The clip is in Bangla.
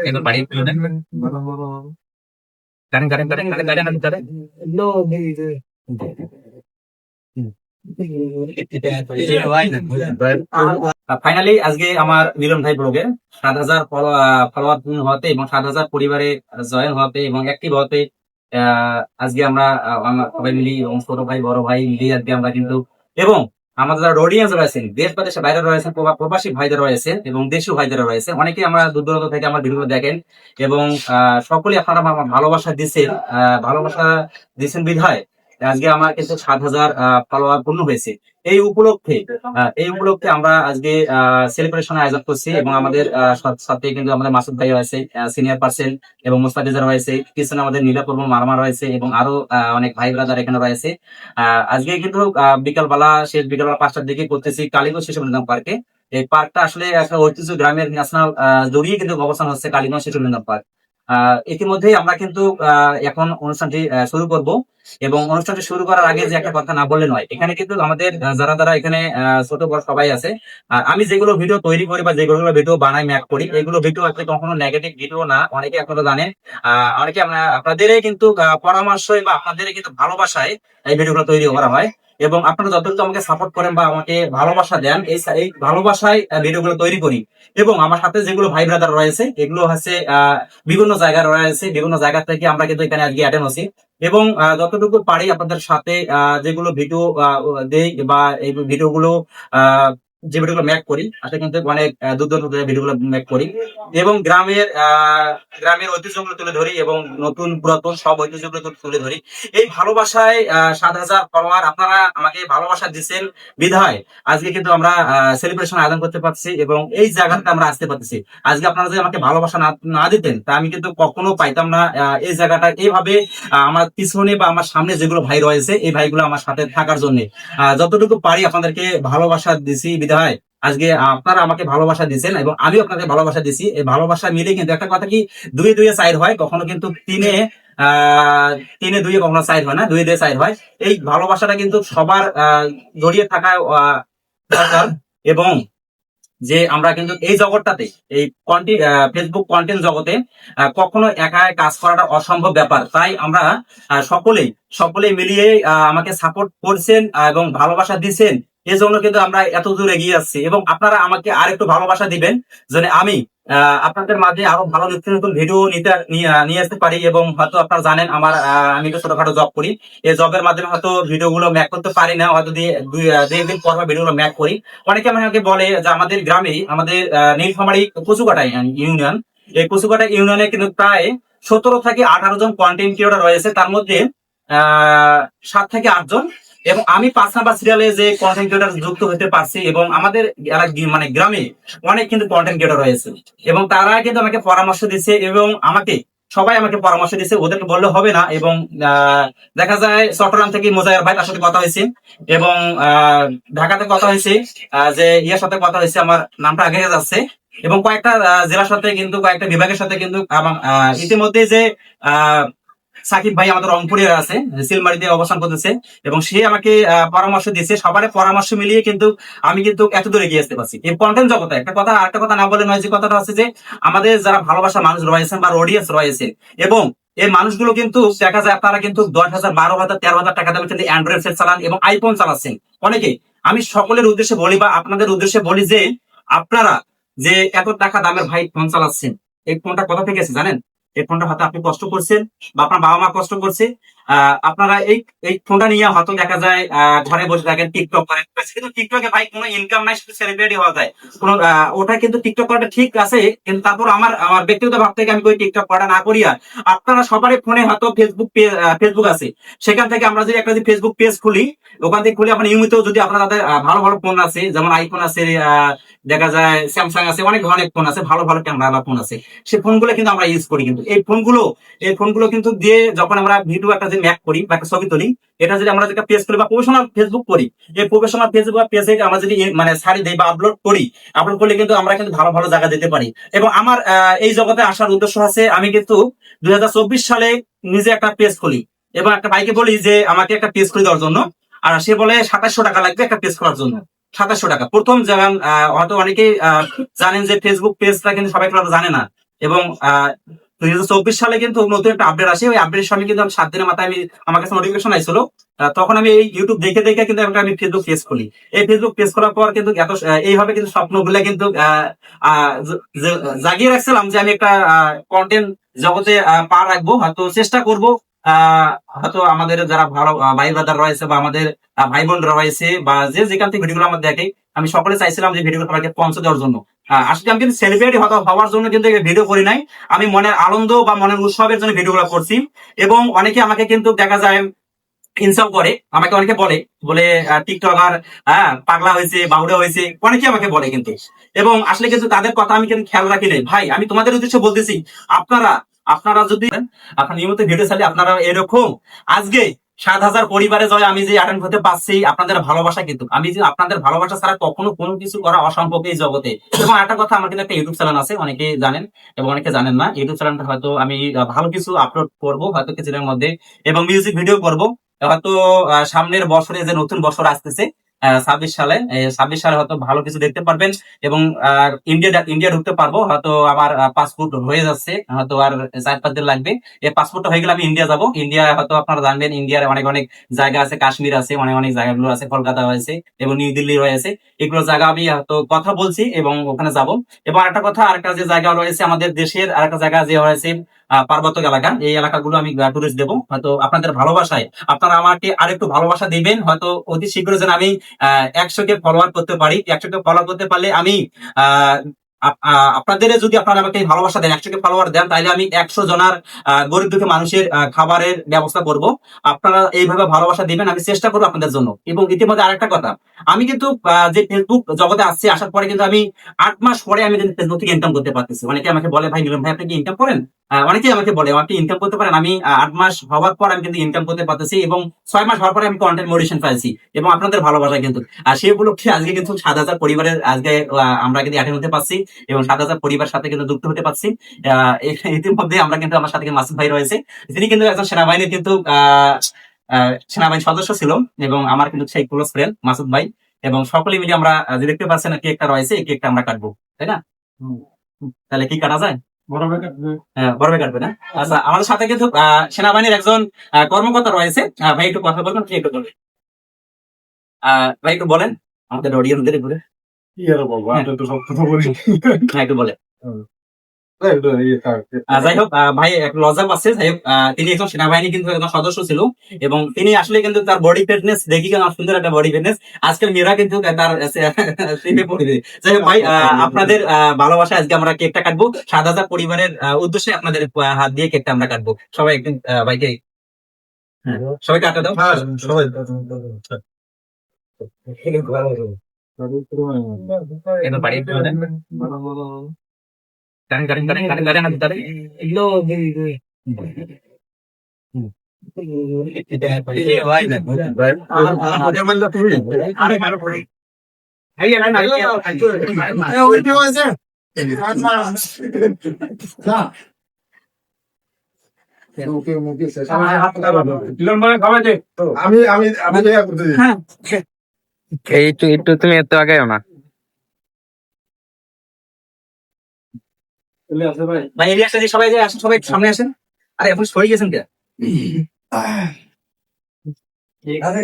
একদম বাড়ি current current current current current current finally আজকে আমার মিলন ভাই ব্লগে সাত হাজার ফলোয়ার হওয়াতে এবং সাত হাজার পরিবারে জয়েন হওয়াতে এবং অ্যাক্টিভ হওয়াতে আহ, আজকে আমরা সবাই মিলি এবং ছোট ভাই বড় ভাই মিলি আজকে আমরা কিন্তু এবং আমাদের যারা অডিয়েন্স রয়েছেন দেশ বা দেশের বাইরে রয়েছেন প্রবা- প্রবাসী ভাইদের রয়েছে এবং দেশীয় ভাইদের রয়েছে, অনেকেই আমরা দূর দূরান্ত থেকে আমার ভিডিও দেখেন এবং সকলে আপনারা ভালোবাসা দিচ্ছেন ভালোবাসা দিচ্ছেন বিধায়। আজকে আমার কিন্তু সাত হাজার ফলোয়ার পূর্ণ হয়েছে। এই উপলক্ষে এই উপলক্ষে আমরা আজকে সেলিব্রেশন আয়োজন করছি এবং আমাদের সাথ- কিন্তু আমাদের মাসুদ ভাই রয়েছে সিনিয়র পার্সন এবং মুস্তাফিজা রয়েছে, পিছনে আমাদের নীলাপূর্ব মারমা রয়েছে এবং আরও অনেক ভাই ব্রাদার এখানে রয়েছে। আজকে কিন্তু বিকালবেলা, শেষ বিকালবেলা পাঁচটার দিকে করতেছি কালীগঞ্জ শিশু বিনোদন পার্কে। এই পার্কটা আসলে একটা ঐতিহ্য গ্রামের ন্যাশনাল জড়িয়ে কিন্তু অবস্থান হচ্ছে কালীগঞ্জ শিশু বিনোদন পার্ক। ইতিমধ্যেই আমরা কিন্তু এখন অনুষ্ঠানটি শুরু করব। এবং অনুষ্ঠানটি শুরু করার আগে যে একটা কথা না বললে নয়, এখানে কিন্তু আমাদের যারা যারা এখানে ছোট বড় সবাই আছে আমি যেগুলো ভিডিও তৈরি করি বা যেগুলো ভিডিও বানাই ম্যাক করি, এগুলো ভিডিও আসলে কখনো নেগেটিভ ভিডিও না, অনেকে আপনারা জানেন। অনেকে আপনাদেরই কিন্তু পরামর্শ বা আপনাদেরই কিন্তু ভালোবাসায় এই ভিডিওগুলো তৈরি করা হয়। এবং আপনারা যতটুকু আমাকে সাপোর্ট করেন বা আমাকে ভালোবাসা দেন, এই এই ভালোবাসায় ভিডিওগুলো তৈরি করি। এবং আমার সাথে যেগুলো ভাই ব্রাদার রয়েছে, এগুলো হচ্ছে বিভিন্ন জায়গায় রয়েছে, বিভিন্ন জায়গা থেকে আমরা কিন্তু এখানে আজকে অ্যাটেন্ড হচ্ছি। এবং যতটুকু পারি আপনাদের সাথে যেগুলো ভিডিও দেই বা এই ভিডিওগুলো যে ভিডিওগুলো ম্যাক করি আসলে কিন্তু অনেক আহ, দূর ভিডিওগুলো ম্যাক করি। এবং গ্রামের গ্রামের ঐতিহ্যগুলো তুলে ধরি এবং নতুন পুরাতন সব ঐতিহ্যগুলো তুলে ধরি। এই ভালোবাসায় সাত হাজার ফলোয়ার আপনারা আমাকে ভালোবাসা দিচ্ছেন বিধায়। আজকে কিন্তু আমরা সেলিব্রেশন আয়োজন করতে পারছি এবং এই জায়গাতে আমরা আসতে পারতেছি। আজকে আপনারা যদি আমাকে ভালোবাসা না দিতেন তা আমি কিন্তু কখনো পাইতাম না এই জায়গাটা। এইভাবে আমার পিছনে বা আমার সামনে যেগুলো ভাই রয়েছে এই ভাইগুলো আমার সাথে থাকার জন্য। যতটুকু পারি আপনাদেরকে ভালোবাসা দিছি বিধায় আজকে আপনারা আমাকে ভালোবাসা দিচ্ছেন এবং আমি আপনাকে ভালোবাসা দিছি এই ভালোবাসা মিলে কিন্তু একটা কথা কি দুই দুইয়ে সাইড হয়, কখনো কিন্তু তিনে তিনে দুইয়ে কখনো সাইড হয় না দুই দুয়ে সাইড হয়। এই ভালোবাসাটা কিন্তু সবার জড়িয়ে থাকা দরকার এবং যে আমরা কিন্তু এই জগৎটাতে, এই কন্টেন্ট ফেসবুক কন্টেন্ট জগতে কখনো একা কাজ করাটা অসম্ভব ব্যাপার। তাই আমরা সকলেই সকলেই মিলিয়ে আমাকে সাপোর্ট করছেন এবং ভালোবাসা দিচ্ছেন এজন্য কিন্তু আমরা এত দূর এগিয়ে যাচ্ছি এবং আপনারা আমাকে আর একটু ভালোবাসা দিবেন, যেন আমি আপনাদের মাঝে আরও ভালো নিত্য নতুন ভিডিও নিতে, নিয়ে আসতে পারি এবং হয়তো আপনারা জানেন আমার আমি তো ছোটখাটো জব করি। এই জবের মাধ্যমে হয়তো ভিডিও গুলো ম্যাক করতে পারি না, হয়তো একদিন পর ভিডিওগুলো ম্যাক করি। অনেকে আমাকে বলে যে আমাদের গ্রামে, আমাদের নীলফামারী কচুকাটা ইউনিয়ন এই কচুকাটা ইউনিয়নে কিন্তু প্রায় সতেরো থেকে আঠারো জন কন্টেন্ট ক্রিয়েটর রয়েছে। তার মধ্যে সাত থেকে আটজন এবং আমি পাঁচ নাম্বার সিরিয়ালে যে কন্টেন্ট ক্রিয়েটর যুক্ত হতে পারছি এবং আমাদের মানে গ্রামে অনেক কিন্তু কন্টেন্ট ক্রিয়েটর রয়েছে। এবং তারা কিন্তু আমাকে পরামর্শ দিচ্ছে এবং আমাকে সবাই আমাকে পরামর্শ দিচ্ছে ওদেরকে বললে হবে না এবং দেখা যায় চট্টগ্রাম থেকে মোজাইর ভাই তার সাথে কথা হয়েছে এবং ঢাকাতে কথা হয়েছে যে ইয়ার সাথে কথা হয়েছে আমার নামটা আগে যাচ্ছে। এবং কয়েকটা জেলার সাথে কিন্তু কয়েকটা বিভাগের সাথে কিন্তু ইতিমধ্যে যে আহ, সাকিব ভাই আমাদের রংপুরে আছে, সিলমারিতে অবস্থান করতেছে এবং সে আমাকে পরামর্শ দিয়েছে, সবার পরামর্শ মিলিয়ে কিন্তু আমি কিন্তু এত দূরে এগিয়ে আসতে পারছি। এই কন্টেন্ট জগতে একটা কথা একটা কথা না বলে নয় যে কথাটা আছে যে, আমাদের যারা ভালোবাসা মানুষ রয়েছেন বা অডিয়েন্স রয়েছে এবং এই মানুষগুলো কিন্তু দেখা যায় আপনারা কিন্তু দশ হাজার, বারো হাজার, তেরো হাজার টাকা দামে কিন্তু অ্যান্ড্রয়েড সেট চালান এবং আইফোন চালাচ্ছেন। অনেকে, আমি সকলের উদ্দেশ্যে বলি বা আপনাদের উদ্দেশ্যে বলি যে, আপনারা যে এত টাকা দামের ভাই ফোন চালাচ্ছেন, এই ফোনটা কোথা থেকে এসে জানেন? এই ফোনটা হয়তো আপনি কষ্ট করছেন বা আপনার বাবা মা কষ্ট করছে আপনারা এই এই ফোনটা নিয়ে হয়তো দেখা যায় ঘরে বসে থাকেন টিকটক করেন কিন্তু টিকটকে ভাই কোনো ইনকাম নাই, শুধু সেলিব্রিটি হওয়া যায়। কোনো ওটা কিন্তু টিকটক করাটা ঠিক আছে, কিন্তু তারপর আমার আমার ব্যক্তিগত ভাব থেকে আমি টিকটক করাটা না করিয়া আপনারা সবারই ফোনে হয়তো ফেসবুক ফেসবুক আছে। সেখান থেকে আমরা যদি একটা যদি ফেসবুক পেজ খুলি, ওখান থেকে খুলে আপনার নিয়মিত যদি আপনার তাদের ভালো ভালো ফোন আছে, যেমন আইফোন আছে দেখা যায় স্যামসাং আছে, অনেক ধরনের ফোন আছে, ভালো ভালো ক্যামেরা ফোন আছে। সেই ফোনগুলো কিন্তু আমরা ইউজ করি কিন্তু। এই ফোনগুলো এই ফোনগুলো কিন্তু দিয়ে যখন আমরা ভিডিও একটা যে ম্যাক করি বা একটা ছবি তুলি, এটা যদি আমরা পেজ করি বা প্রফেশনাল ফেসবুক করি, এই প্রফেশনাল ফেসবুক বা পেজে আমরা যদি মানে সারি দেই বা আপলোড করি আপলোড করলে কিন্তু আমরা কিন্তু ভালো ভালো জায়গা দিতে পারি। এবং আমার এই জগতে আসার উদ্দেশ্য আছে, আমি কিন্তু দুই হাজার চব্বিশ সালে নিজে একটা পেজ খুলি। এবং একটা ভাইকে বলি যে, আমাকে একটা পেজ খুলে দেওয়ার জন্য। আর সে বলে, সাতাশশো টাকা লাগবে একটা পেজ করার জন্য। সাতাশশো টাকা। প্রথম যেমন হয়তো অনেকেই জানেন যে ফেসবুক পেজটা কিন্তু সবাই জানে না। এবং দুই হাজার চব্বিশ সালে কিন্তু নতুন একটা আপডেট আসে। ওই আপডেটের সঙ্গে কিন্তু আমি সাত দিনের মাথায় আমি আমার কাছে নোটিফিকেশন তখন আমি এই ইউটিউব দেখে দেখে কিন্তু আমি ফেসবুক পেজ খুলি। এই ফেসবুক পেজ পর কিন্তু এত এইভাবে কিন্তু স্বপ্নগুলো কিন্তু জাগিয়ে রাখছিলাম যে আমি একটা কন্টেন্ট জগতে পা রাখব। হয়তো চেষ্টা করব হয়তো আমাদের যারা ভালো ভাই ব্রাদার রয়েছে বা আমাদের ভাই বোনরা রয়েছে বা যে যেখান থেকে ভিডিওগুলো আমার দেখে, আমি সকলে চাইছিলাম যে ভিডিওগুলো তোমাকে পৌঁছে দেওয়ার জন্য। আসলে আমি কিন্তু সেলিব্রিটি হওয়ার জন্য কিন্তু ভিডিও করি নাই। আমি মনের আনন্দ বা মনের উৎসবের জন্য ভিডিওগুলো করছি। এবং অনেকে আমাকে কিন্তু দেখা যায় ইনসাল করে। আমাকে অনেকে বলে বলে টিকটকার হ্যাঁ পাগলা হয়েছে বাউরা হয়েছে। অনেকে আমাকে বলে কিন্তু। এবং আসলে কিন্তু তাদের কথা আমি কিন্তু খেয়াল রাখি নাই। ভাই, আমি তোমাদের উদ্দেশ্যে বলতেছি, আপনারা আপনারা যদি, আপনার নিয়মিত ভিডিও চালিয়ে আপনারা এরকম। আজকে সাত হাজার পরিবারে জয় আমি যে অ্যাটেন্ড হতে পারছি, আপনাদের ভালোবাসা কিন্তু। আমি যে আপনাদের ভালোবাসা ছাড়া কখনো কোনো কিছু করা অসম্ভব এই জগতে। এবং একটা কথা, আমার কিন্তু একটা ইউটিউব চ্যানেল আছে, অনেকে জানেন, এবং অনেকে জানেন না। ইউটিউব চ্যানেলটা হয়তো আমি ভালো কিছু আপলোড করব হয়তো কিছুদিনের মধ্যে, এবং মিউজিক ভিডিও করব। হয়তো সামনের বছরে যে নতুন বছর আসতেছে ছাব্বিশ সালে ছাব্বিশ সালে হয়তো ভালো কিছু দেখতে পারবেন এবং ইন্ডিয়া ইন্ডিয়া ঢুকতে পারব, হয়তো আমার পাসপোর্ট হয়ে যাচ্ছে, হয়তো আর চার পাঁচ দিন লাগবে। এই পাসপোর্টটা হয়ে গেলে আমি ইন্ডিয়া যাব। ইন্ডিয়া হয়তো আপনারা জানবেন, ইন্ডিয়ার অনেক অনেক জায়গা আছে, কাশ্মীর আছে, অনেক অনেক জায়গাগুলো আছে, কলকাতা রয়েছে এবং নিউ দিল্লি রয়েছে। এগুলো জায়গা আমি হয়তো কথা বলছি এবং ওখানে যাব। এবং আরেকটা কথা, আরেকটা যে জায়গা রয়েছে আমাদের দেশের, আরেকটা জায়গা যে রয়েছে পার্বত্য এলাকা। এই এলাকাগুলো আমি টুরিস্ট দেবো। হয়তো আপনাদের ভালোবাসায়। আপনারা আমাকে আরেকটু ভালোবাসা দিবেন। হয়তো অতি শীঘ্র যেন আমি একশো কে ফলোয়ার করতে পারি। একশো কে ফলোয়ার করতে পারলে আমি আপনাদের যদি আপনারা আমাকে ভালোবাসা দেন একশো কে ফলোয়ার দেন, তাহলে আমি একশো জনার গরিব দুঃখী মানুষের খাবারের ব্যবস্থা করব। আপনারা এইভাবে ভালোবাসা দিবেন, আমি চেষ্টা করব আপনাদের জন্য। এবং ইতিমধ্যে আরেকটা কথা, আমি কিন্তু যে ফেসবুক জগতে আসছি, আসার পরে কিন্তু আমি আট মাস পরে আমি কিন্তু ফেসবুক থেকে ইনকাম করতে পারতেছি। অনেকে আমাকে বলে, ভাই নিলাম ভাই, আপনি কি ইনকাম করেন? অনেকেই আমাকে বলে আপনি ইনকাম করতে পারেন। আমি আট মাস হওয়ার পর আমি কিন্তু ইনকাম করতে পারতেছি এবং ছয় মাস হওয়ার পরে আমি কন্টেন্ট মোডিশন পাইছি এবং আপনাদের ভালোবাসা কিন্তু। আর সেই উপলক্ষে আজকে কিন্তু সাত হাজার পরিবারের আজকে আমরা কিন্তু অ্যাটেন্ড হতে পারছি এবং সাত হাজার পরিবার সাথে কিন্তু যুক্ত হতে পারছি। আহ, ইতিমধ্যে আমরা কিন্তু আমার সাথে মাসুদ ভাই রয়েছে। যিনি কিন্তু একজন সেনাবাহিনীর কিন্তু সেনাবাহিনীর সদস্য ছিল এবং আমার কিন্তু সেই ক্লোজ ফ্রেন্ড মাসুদ ভাই। এবং সকলে মিলে আমরা দেখতে পাচ্ছেন কেকটা রয়েছে এই কেকটা আমরা কাটবো তাই না? তাহলে কি কাটা যায়? গরমে কাটবে। না? আচ্ছা আমাদের সাথে কিন্তু আহ, সেনাবাহিনীর একজন কর্মকর্তা রয়েছে। ভাই একটু কথা বলবেন কি একটু বলবেন আহ, ভাই একটু বলেন। আমাদের অডিয়েন্স দের ঘুরে বলব? একটু বলে। আহ, যাই হোক ভাই এক লজ্জা পাচ্ছে যাই হোক তিনি একজন সেনাবাহিনী কিন্তু একজন সদস্য ছিল এবং তিনি আসলে কিন্তু তার বডি ফিটনেস দেখি কেন সুন্দর একটা বডি ফিটনেস আজকাল মেয়েরা কিন্তু তার পড়ে যাই হোক ভাই আপনাদের ভালোবাসা আজকে আমরা কেকটা কাটবো। সাত হাজার পরিবারের উদ্দেশ্যে আপনাদের হাত দিয়ে কেকটা আমরা কাটবো। সবাই একটু আহ, ভাইকে হ্যাঁ, সবাই কাটা দাও। একদম বাড়ি একটু কারেন আমি এগুলো আমি আমি একটু তুমি এত আগে না ভাই। এরিয়া সবাই যে আসেন সবাই সামনে আসেন। আরে এখন সরে গেছেন কে? আরে